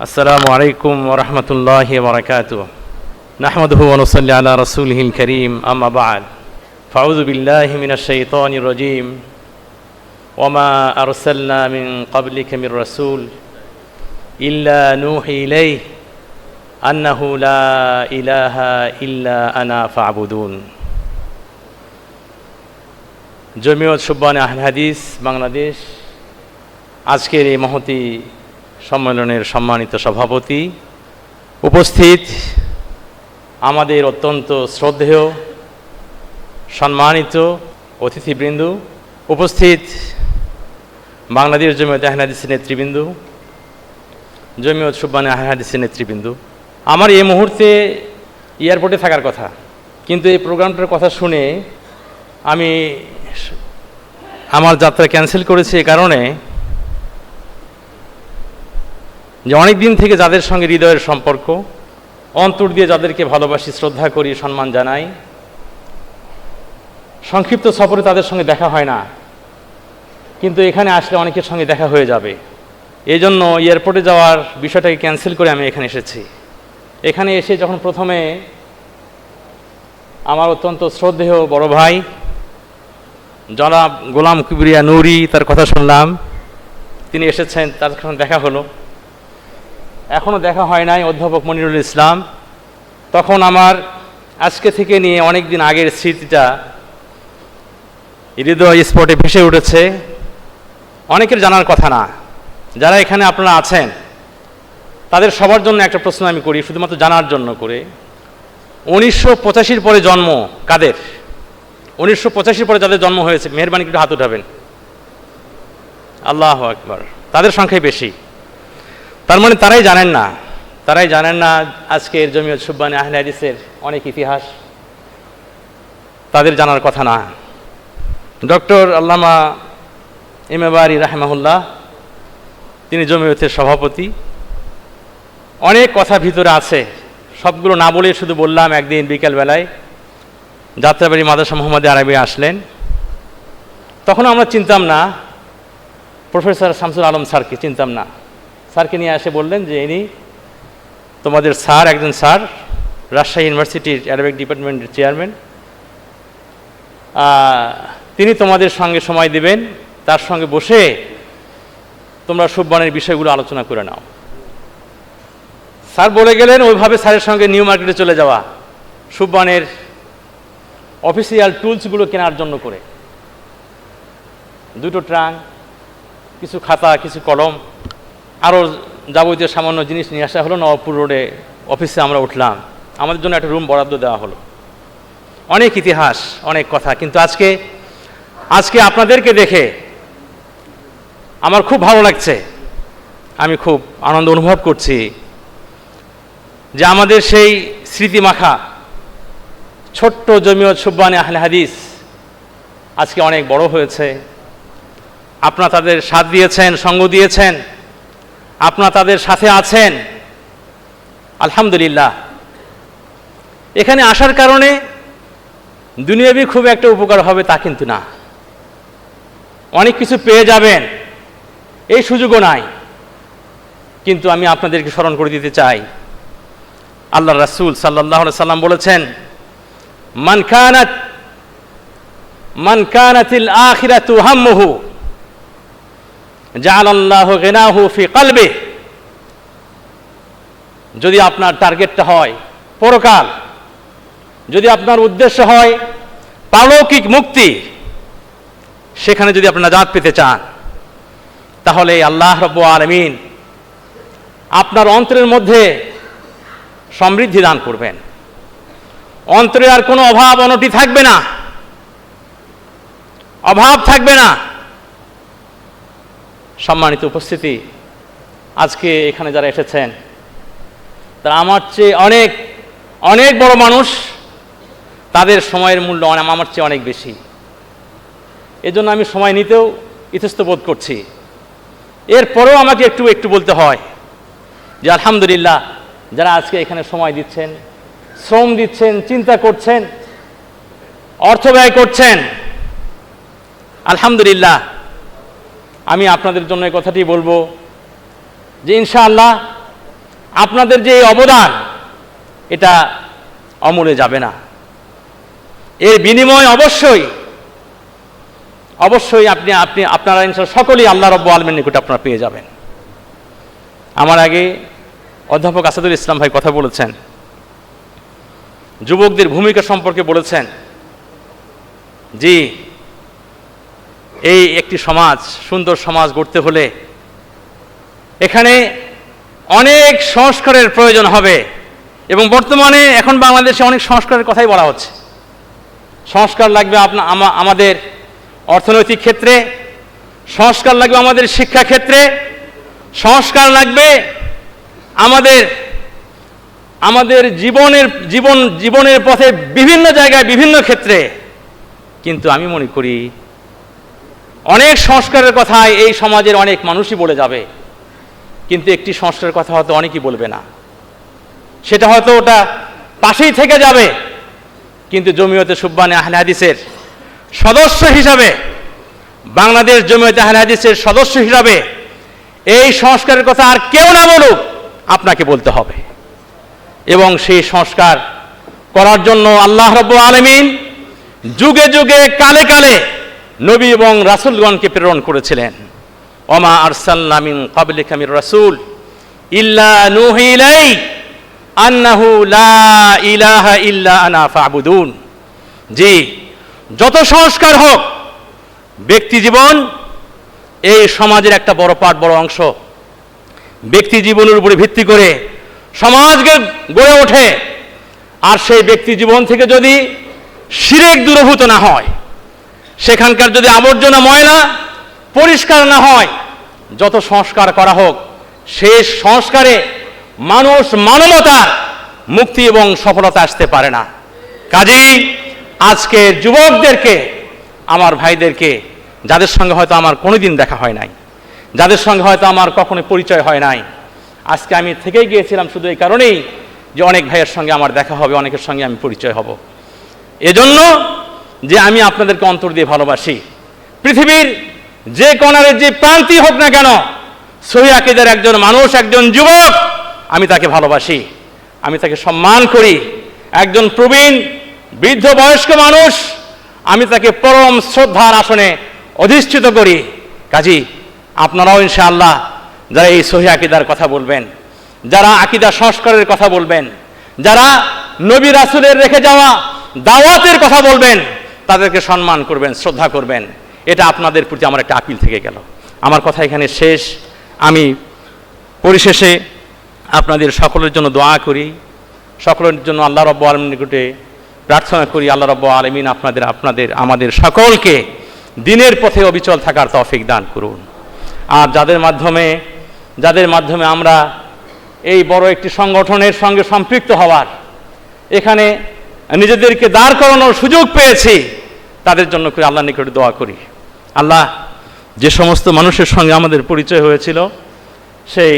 السلام عليكم ورحمة الله وبركاته نحمده ونصلي على رسوله الكريم أما بعد فأعوذ بالله من الشيطان الرجيم وما أرسلنا من قبلك من رسول إلا نوحي إليه أنه لا إله إلا أنا فاعبدون জমিয়ত সুব্বান আহল হাদিস বাংলাদেশ আজকের এই মহতি সম্মেলনের সম্মানিত সভাপতি, উপস্থিত আমাদের অত্যন্ত শ্রদ্ধেয়, সম্মানিত অতিথিবৃন্দ, উপস্থিত বাংলাদেশ জমিয়ত আহনাদিসের নেতৃবৃন্দ, জমিয়ত সুব্বান আহনাদিসের নেতৃবৃন্দ। আমার এই মুহূর্তে এয়ারপোর্টে থাকার কথা, কিন্তু এই প্রোগ্রামটার কথা শুনে আমি আমার যাত্রা ক্যান্সেল করেছি এ কারণে যে অনেক দিন থেকে যাদের সঙ্গে হৃদয়ের সম্পর্ক, অন্তর দিয়ে যাদেরকে ভালোবাসি, শ্রদ্ধা করি, সম্মান জানাই, সংক্ষিপ্ত সফরে তাদের সঙ্গে দেখা হয় না। কিন্তু এখানে আসলে অনেকের সঙ্গে দেখা হয়ে যাবে। এই জন্য এয়ারপোর্টে যাওয়ার বিষয়টাকে ক্যান্সেল করে আমি এখানে এসেছি। এখানে এসে যখন প্রথমে আমার অত্যন্ত শ্রদ্ধেয় বড় ভাই, জনাব গোলাম কিবরিয়া নুরি, তার কথা শুনলাম। তিনি এসেছেন, তার সঙ্গে দেখা হলো। এখনও দেখা হয় নাই, অধ্যাপক মনিরুল ইসলাম। তখন আমার আজকে থেকে নিয়ে অনেক দিন আগের স্মৃতিটা হৃদয় স্পটে ভেসে উঠেছে। অনেকের জানার কথা না। যারা এখানে আপনারা আছেন, তাদের সবার জন্য একটা প্রশ্ন আমি করি, শুধুমাত্র জানার জন্য করে। উনিশশো পঁচাশির পরে জন্ম কাদের? উনিশশো পঁচাশির পরে যাদের জন্ম হয়েছে, মেহরবানি একটু হাত উঠাবেন। আল্লাহ আকবর। তাদের সংখ্যাই বেশি। তার মানে তারাই জানেন না। তারাই জানেন না আজকের জমিয়ত সুব্বানি আহলে হাদিসের অনেক ইতিহাস। তাদের জানার কথা না। ডক্টর আল্লামা ইমেবারি রাহমাহুল্লাহ, তিনি জমিয়তের সভাপতি। অনেক কথা ভিতরে আছে। সবগুলো না বলে শুধু বললাম, একদিন বিকেলবেলায় যাত্রাবাড়ি মাদ্রাসা মোহাম্মদ আরবি আসলেন। তখন আমরা চিনতাম না, প্রফেসর শামসুল আলম স্যারকে চিনতাম না। স্যারকে নিয়ে এসে বললেন যে ইনি তোমাদের স্যার, একজন স্যার, রাজশাহী ইউনিভার্সিটির অ্যারাবিক ডিপার্টমেন্টের চেয়ারম্যান। তিনি তোমাদের সঙ্গে সময় দিবেন, তার সঙ্গে বসে তোমরা সুব্বানের বিষয়গুলো আলোচনা করে নাও। স্যার বলে গেলেন, ওইভাবে স্যারের সঙ্গে নিউ মার্কেটে চলে যাওয়া, সুব্বানের অফিসিয়াল টুলসগুলো কেনার জন্য করে। দুটো ট্রাং কিছু খাতা, কিছু কলম আরও যাবতীয় সামান্য জিনিস নিয়ে আসা হলো, নবাবপুর রোডে অফিসে আমরা উঠলাম। আমাদের জন্য একটা রুম বরাদ্দ দেওয়া হলো। অনেক ইতিহাস, অনেক কথা, কিন্তু আজকে আজকে আপনাদেরকে দেখে আমার খুব ভালো লাগছে। আমি খুব আনন্দ অনুভব করছি যে আমাদের সেই স্মৃতিমাখা ছোট্ট জমিয়ত সুব্বানি আহলে হাদিস আজকে অনেক বড় হয়েছে। আপনারা তাদের সাথ দিয়েছেন, সঙ্গ দিয়েছেন। আপনারা তাদের সাথে আছেন। আলহামদুলিল্লাহ। এখানে আসার কারণে দুনিয়াবি খুব একটা উপকার হবে তা কিন্তু না। অনেক কিছু পেয়ে যাবেন, এই সুযোগও নাই। কিন্তু আমি আপনাদেরকে স্মরণ করে দিতে চাই। আল্লাহ রাসুল সাল্লাহ সাল্লাম বলেছেন, মান কানাত, মান কানাতিল আখিরাতু হাম্মুহু। কলবে যদি আপনার টার্গেটটা হয়, পরকাল। যদি আপনার উদ্দেশ্য হয়, পালৌকিক মুক্তি। সেখানে যদি আপনি নাজাত পেতে চান, তাহলে আল্লাহ রব্ব আলমিন আপনার অন্তরের মধ্যে সমৃদ্ধি দান করবেন। অন্তরে আর কোনো অভাব অনটি থাকবে না। অভাব থাকবে না। সম্মানিত উপস্থিতি, আজকে এখানে যারা এসেছেন, তারা আমার চেয়ে অনেক অনেক বড় মানুষ। তাদের সময়ের মূল্য আমার চেয়ে অনেক বেশি। এজন্য আমি সময় নিতেও ইতস্ত বোধ করছি। এরপরেও আমাকে একটু একটু বলতে হয় যে, আলহামদুলিল্লাহ, যারা আজকে এখানে সময় দিচ্ছেন, শ্রম দিচ্ছেন, চিন্তা করছেন, অর্থ ব্যয় করছেন, আলহামদুলিল্লাহ আমি আপনাদের জন্য এই কথাটি বলব যে ইনশাআল্লাহ আপনাদের যে অবদান, এটা অমূল্যে যাবে না। এর বিনিময় অবশ্যই অবশ্যই আপনি আপনি, আপনারা ইনশাল্লাহ সকলেই আল্লাহ রব্বু আলমের নিকট আপনারা পেয়ে যাবেন। আমার আগে অধ্যাপক আসাদুল ইসলাম ভাই কথা বলেছেন, যুবকদের ভূমিকা সম্পর্কে বলেছেন, জি এই একটি সমাজ, সুন্দর সমাজ গড়তে হলে এখানে অনেক সংস্কারের প্রয়োজন হবে এবং বর্তমানে এখন বাংলাদেশে অনেক সংস্কারের কথাই বলা হচ্ছে। সংস্কার লাগবে আপনা আমাদের অর্থনৈতিক ক্ষেত্রে, সংস্কার লাগবে আমাদের শিক্ষা ক্ষেত্রে, সংস্কার লাগবে আমাদের আমাদের জীবনের, জীবন, জীবনের পথে বিভিন্ন জায়গায় বিভিন্ন ক্ষেত্রে। কিন্তু আমি মনে করি অনেক সংস্কারের কথা এই সমাজের অনেক মানুষই বলে যাবে। কিন্তু একটি সংস্কারের কথা হয়তো অনেকেই বলবে না। সেটা হয়তো ওটা পাশেই থেকে যাবে। কিন্তু জমিয়তে সুব্বানে আহলে হাদিসের সদস্য হিসাবে, বাংলাদেশ জমিয়তে আহলে হাদিসের সদস্য হিসাবে এই সংস্কারের কথা আর কেউ না বলুক, আপনাকে বলতে হবে। এবং সেই সংস্কার করার জন্য আল্লাহ রব্বু আলমিন যুগে যুগে কালে কালে নবী এবং রাসুলগণকে প্রেরণ করেছিলেন। ওমা আরসাল্লামিন কাবলিক আমির রাসূল ইল্লা নুহি ইলাই আন্নাহু লা ইলাহা ইল্লা আনা ফাবুদুন। জি, যত সংস্কার হোক, ব্যক্তি জীবন এই সমাজের একটা বড় পার্ট বড় অংশ। ব্যক্তি জীবনের উপরে ভিত্তি করে সমাজকে গড়ে ওঠে। আর সেই ব্যক্তি জীবন থেকে যদি শিরেক দূরভূত না হয় সেখানকার যদি আবর্জনা ময়লা পরিষ্কার না হয়, যত সংস্কার করা হোক সেই সংস্কারে মানুষ মানবতার মুক্তি এবং সফলতা আসতে পারে না। কাজেই আজকের যুবকদেরকে, আমার ভাইদেরকে, যাদের সঙ্গে হয়তো আমার কোনোদিন দেখা হয় নাই, যাদের সঙ্গে হয়তো আমার কখনো পরিচয় হয় নাই, আজকে আমি থেকেই গিয়েছিলাম শুধু এই কারণেই যে অনেক ভাইয়ের সঙ্গে আমার দেখা হবে, অনেকের সঙ্গে আমি পরিচয় হব। এজন্য যে আমি আপনাদেরকে অন্তর দিয়ে ভালোবাসি। পৃথিবীর যে কণারের যে প্রান্তি হোক না কেন সহিয়াকিদের একজন মানুষ, একজন যুবক, আমি তাকে ভালোবাসি। আমি তাকে সম্মান করি। একজন প্রবীণ, বৃদ্ধ বয়স্ক মানুষ, আমি তাকে পরম শ্রদ্ধার আসনে অধিষ্ঠিত করি। কাজী, আপনারাও ইনশাআল্লাহ যারা এই সহি আকিদার কথা বলবেন, যারা আকিদা সংস্কারের কথা বলবেন, যারা নবী রাসুলের রেখে যাওয়া দাওয়াতের কথা বলবেন তাদেরকে সম্মান করবেন, শ্রদ্ধা করবেন। এটা আপনাদের প্রতি আমার একটা আপিল থেকে গেল। আমার কথা এখানে শেষ। আমি পরিশেষে আপনাদের সকলের জন্য দোয়া করি। সকলের জন্য আল্লাহ রব্ব আলমীর নিকটে প্রার্থনা করি, আল্লাহ রব্ব আলমিন আপনাদের আপনাদের, আমাদের সকলকে দিনের পথে অবিচল থাকার তফিক দান করুন। আর যাদের মাধ্যমে যাদের মাধ্যমে আমরা এই বড় একটি সংগঠনের সঙ্গে সম্পৃক্ত হওয়ার, এখানে নিজেদেরকে দাঁড় করানোর সুযোগ পেয়েছি তাদের জন্য করে আল্লাহ নিকটে দোয়া করি। আল্লাহ, যে সমস্ত মানুষের সঙ্গে আমাদের পরিচয় হয়েছিল, সেই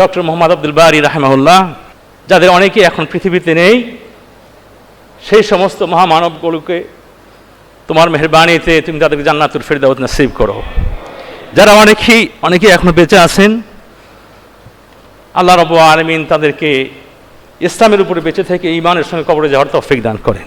ডক্টর মোহাম্মদ আব্দুল বারি রাহেমাহুল্লাহ, যাদের অনেকেই এখন পৃথিবীতে নেই, সেই সমস্ত মহামানবগুলোকে তোমার মেহরবানিতে তুমি তাদেরকে জান্নাতুল ফেরদাউত নসিব করো। যারা অনেকেই অনেকেই এখনও বেঁচে আছেন, আল্লাহ রব আলমিন তাদেরকে ইসলামের উপরে বেঁচে থেকে ইমানের সঙ্গে কবরে যাওয়ার তৌফিক দান করেন।